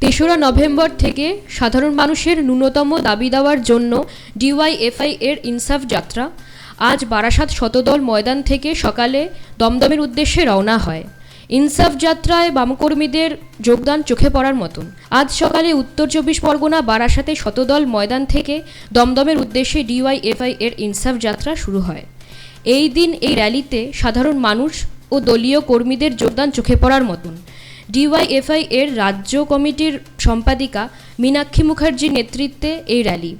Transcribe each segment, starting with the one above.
তেসরা নভেম্বর থেকে সাধারণ মানুষের ন্যূনতম দাবি দেওয়ার জন্য ডিওয়াইএফআই এর ইনসাফ যাত্রা। আজ বারাসাত শতদল ময়দান থেকে সকালে দমদমের উদ্দেশ্যে রওনা হয়। ইনসাফ যাত্রায় বামকর্মীদের যোগদান চোখে পড়ার মতন। আজ সকালে উত্তর চব্বিশ পরগনা বারাসাতে শতদল ময়দান থেকে দমদমের উদ্দেশ্যে ডিওয়াইএফআই এর ইনসাফ যাত্রা শুরু হয়। এই দিন এই র্যালিতে সাধারণ মানুষ ও দলীয় কর্মীদের যোগদান চোখে পড়ার মতন। ডিওয়াইএফআই এর রাজ্য কমিটির সম্পাদিকা মীনাক্ষী মুখার্জির নেতৃত্বে এই র্যালি।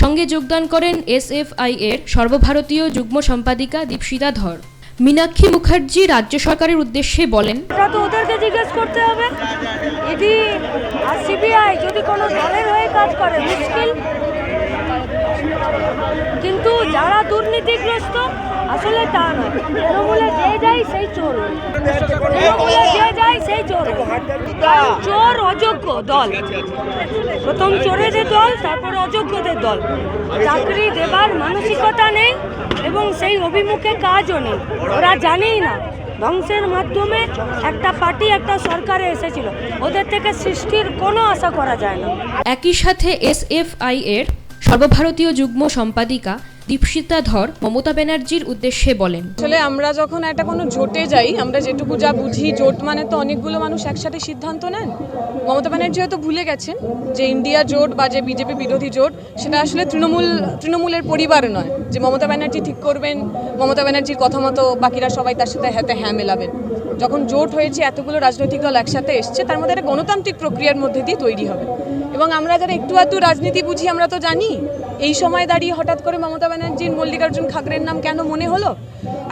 সঙ্গে যোগদান করেন এসএফআই এর সর্বভারতীয় যুগ্ম সম্পাদিকা দীপশিতা ধর। মীনাক্ষী মুখার্জি রাজ্য সরকারের উদ্দেশ্যে বলেন তো ওদেরকে জিজ্ঞেস করতে হবে। এটি সিবিআই যদি কোনো দলের হয়ে কাজ করে, মুশকিল। কিন্তু যারা দুর্নীতিগ্রস্ত, আসলে তা নয় যে যায় সেই চোর হয়। তৃণমূলে সেই চোর অযোগ্য দল প্রথম চোরেদের দল তারপর অযোগ্যদের দল চাকরি দেবার মানসিকতা নেই এবং সেই অভিমুখে কাজও নেই ওরা জানেই না ধ্বংসের মাধ্যমে একটা পার্টি একটা সরকারে এসেছিল ওদের থেকে সৃষ্টির কোনো আশা করা যায় না একই সাথে এসএফআই এর সর্বভারতীয় যুগ্ম সম্পাদিকা দীপশিতা ধর মমতা ব্যানার্জির উদ্দেশ্যে বলেন। আসলে আমরা যখন একটা কোনো জোটে যাই, আমরা যেটুকু যা বুঝি, জোট মানে তো অনেকগুলো মানুষ একসাথে সিদ্ধান্ত নেন। মমতা ব্যানার্জি হয়তো ভুলে গেছেন যে ইন্ডিয়া জোট বা যে বিজেপি বিরোধী জোট, সেটা আসলে তৃণমূল, তৃণমূলের পরিবার নয় যে মমতা ব্যানার্জি ঠিক করবেন, মমতা ব্যানার্জির কথা মতো বাকিরা সবাই তার সাথে হাতে হ্যাঁ মেলাবেন। যখন জোট হয়েছে, এতগুলো রাজনৈতিক দল একসাথে এসছে, তার মধ্যে একটা গণতান্ত্রিক প্রক্রিয়ার মধ্যে দিয়ে তৈরি হবে। এবং আমরা যারা একটু আধটু রাজনীতি বুঝি, আমরা তো জানি। এই সময় দাঁড়িয়ে হঠাৎ করে মমতা ব্যানার্জির মল্লিকার্জুন খাগড়ের নাম কেন মনে হলো?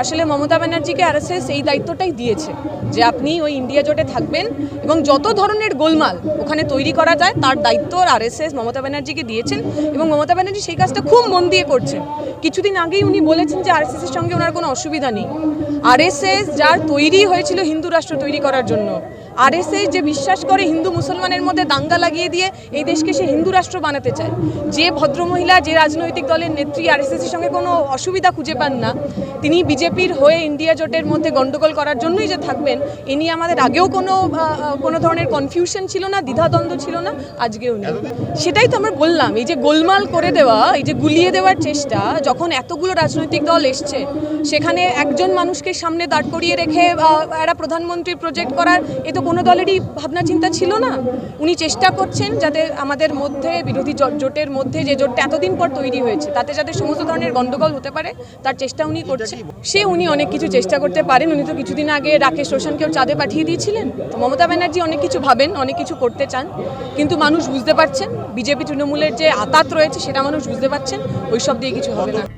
আসলে মমতা ব্যানার্জিকে আরএসএস এই দায়িত্বটাই দিয়েছে যে আপনি ওই ইন্ডিয়া জোটে থাকবেন এবং যত ধরনের গোলমাল ওখানে তৈরি করা যায়, তার দায়িত্ব আরএসএস মমতা ব্যানার্জিকে দিয়েছেন এবং মমতা ব্যানার্জি সেই কাজটা খুব মন দিয়ে করছেন। কিছুদিন আগেই উনি বলেছেন যে আরএসএস এর সঙ্গে ওনার কোনো অসুবিধা নেই। আরএসএস যার তৈরি হয়েছিল হিন্দু রাষ্ট্র তৈরি করার জন্য আরএসএস যে বিশ্বাস করে হিন্দু মুসলমানের মধ্যে দাঙ্গা লাগিয়ে দিয়ে এই দেশকে সে হিন্দু রাষ্ট্র বানাতে চায়। যে ভদ্রমহিলা, যে রাজনৈতিক দলের নেত্রী আরএসএস এর সঙ্গে কোনো অসুবিধা খুঁজে পান না, তিনি বিজেপির হয়ে ইন্ডিয়া জোটের মধ্যে গন্ডগোল করার জন্যই যে থাকবেন, এ নিয়ে আমাদের আগেও কোনো কোনো ধরনের কনফিউশন ছিল না, দ্বিধাদ্বন্দ্ব ছিল না, আজকেও নেই। সেটাই তো আমরা বললাম, এই যে গোলমাল করে দেওয়া, এই যে গুলিয়ে দেওয়ার চেষ্টা, যখন এতগুলো রাজনৈতিক দল এসছে, সেখানে একজন মানুষকে সামনে দাঁড় করিয়ে রেখে একটা প্রধানমন্ত্রী প্রজেক্ট করার, এ তো কোনো দলেরই ভাবনা চিন্তা ছিল না। উনি চেষ্টা করছেন যাতে আমাদের মধ্যে বিরোধী জোট- জোটের মধ্যে যে জোটটা এতদিন পর তৈরি হয়েছে তাতে যাতে সমস্ত ধরনের গন্ডগোল হতে পারে তার চেষ্টা উনি করছেন সে উনি অনেক কিছু চেষ্টা করতে পারেন। উনি তো কিছুদিন আগে রাকেশ রোশনকেও চাঁদে পাঠিয়ে দিয়েছিলেন। তো মমতা ব্যানার্জি অনেক কিছু ভাবেন অনেক কিছু করতে চান কিন্তু মানুষ বুঝতে পারছেন বিজেপি তৃণমূলের যে আতাত রয়েছে সেটা মানুষ বুঝতে পারছেন ওইসব দিয়ে কিছু হবে না।